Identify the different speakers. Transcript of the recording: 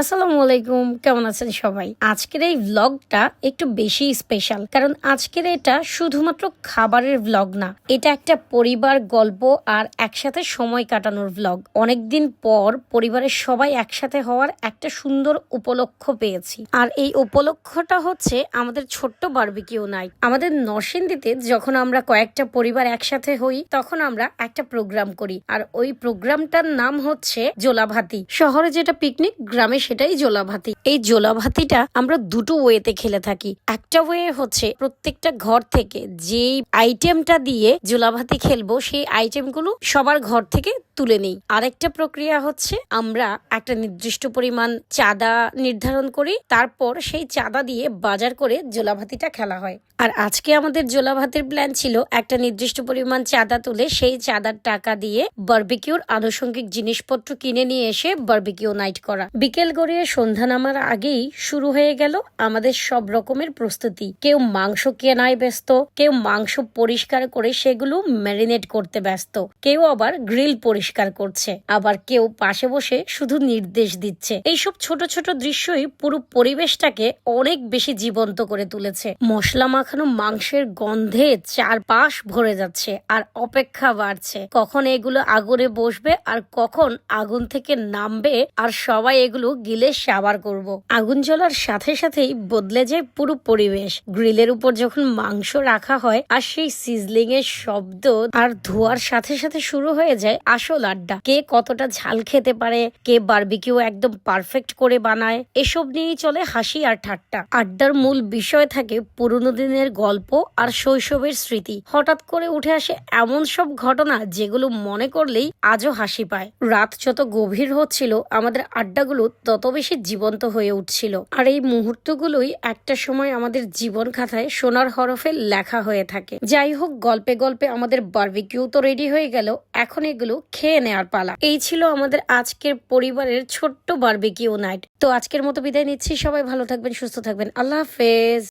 Speaker 1: আসসালামু আলাইকুম, কেমন আছেন সবাই? আজকের এই ভ্লগটা একটু বেশি স্পেশাল কারণ আজকের এটা শুধুমাত্র খাবারের ভ্লগ না, এটা একটা পরিবার গল্প আর একসাথে সময় কাটানোর ভ্লগ অনেকদিন পর পরিবারের সবাই একসাথে হওয়ার একটা সুন্দর উপলক্ষ পেয়েছি। আর এই উপলক্ষটা হচ্ছে আমাদের ছোট্ট বারবিকিউ নাইট আমাদের নরসিংদীতে যখন আমরা কয়েকটা পরিবার একসাথে হই, তখন আমরা একটা প্রোগ্রাম করি। আর ওই প্রোগ্রামটার নাম হচ্ছে জোলাভাতি। শহরে যেটা পিকনিক গ্রামে সেটাই জোলা ভাতি এই জোলাভাতিটা আমরা দুটো ওয়েতে খেলে থাকি। একটা ওয়ে হচ্ছে প্রত্যেকটা ঘর থেকে যেই আইটেমটা দিয়ে জোলাভাতি খেলব, সেই আইটেমগুলো সবার ঘর থেকে তুলে নেই। আরেকটা প্রক্রিয়া হচ্ছে আমরা একটা নির্দিষ্ট পরিমাণ চাঁদা নির্ধারণ করি, তারপর সেই চাঁদা দিয়ে বাজার করে জোলাভাতিটা খেলা হয়। আর আজকে আমাদের জোলা জোলাভাতির প্ল্যান ছিল একটা নির্দিষ্ট পরিমাণ চাঁদা তুলে সেই চাঁদার টাকা দিয়ে বার্বিকিউর আনুষঙ্গিক জিনিসপত্র কিনে নিয়ে এসে বার্বিকিউ নাইট করা। বিকেল গড়িয়ে সন্ধ্যা নামার আগেই শুরু হয়ে গেল আমাদের সব রকমের প্রস্তুতি। কেউ মাংস কেনায় ব্যস্ত, কেউ মাংস পরিষ্কার করে সেগুলো ম্যারিনেট করতে ব্যস্ত, কেউ আবার গ্রিল পরিষ্কার করছে, আবার কেউ পাশে বসে শুধু নির্দেশ দিচ্ছে। এইসব ছোট ছোট দৃশ্যই পুরো পরিবেশটাকে অনেক বেশি জীবন্ত করে তুলেছে। মশলা মাখানো মাংসের গন্ধে চারপাশ ভরে যাচ্ছে আর অপেক্ষা বাড়ছে। কখন এগুলো আগুনে বসবে আর কখন আগুন থেকে নামবে আর সবাই এগুলো গিলে সাবার করব। আগুন জ্বলার সাথে সাথেই বদলে যায় পুরো পরিবেশ। গ্রিলের উপর যখন মাংস রাখা হয় আর সেই সিজলিং এর শব্দ আর ধোয়ার সাথে সাথে শুরু হয়ে যায় আসল আড্ডা। কে কতটা ঝাল খেতে পারে, কে বারবিকিউ একদম পারফেক্ট করে বানায়, এসব নিয়েই চলে হাসি আর ঠাট্টা। আড্ডার মূল বিষয় থাকে পুরনো দিনের গল্প আর শৈশবের স্মৃতি। হঠাৎ করে উঠে আসে এমন সব ঘটনা যেগুলো মনে করলেই আজও হাসি পায়। রাত যত গভীর হচ্ছিল, আমাদের আড্ডাগুলো তত বেশি জীবন্ত হয়ে উঠছিল। আর এই মুহূর্তগুলোই একটা সময় আমাদের জীবন খাতায় সোনার হরফে লেখা হয়ে থাকে। যাই হোক, গল্পে গল্পে আমাদের বার্বিকিউ তো রেডি হয়ে গেল। এখন এগুলো খেয়ে নেওয়ার পালা। এই ছিল আমাদের আজকের পরিবারের ছোট্ট বার্বিকিউ নাইট তো আজকের মতো বিদায় নিচ্ছি। সবাই ভালো থাকবেন, সুস্থ থাকবেন। আল্লাহ হাফেজ।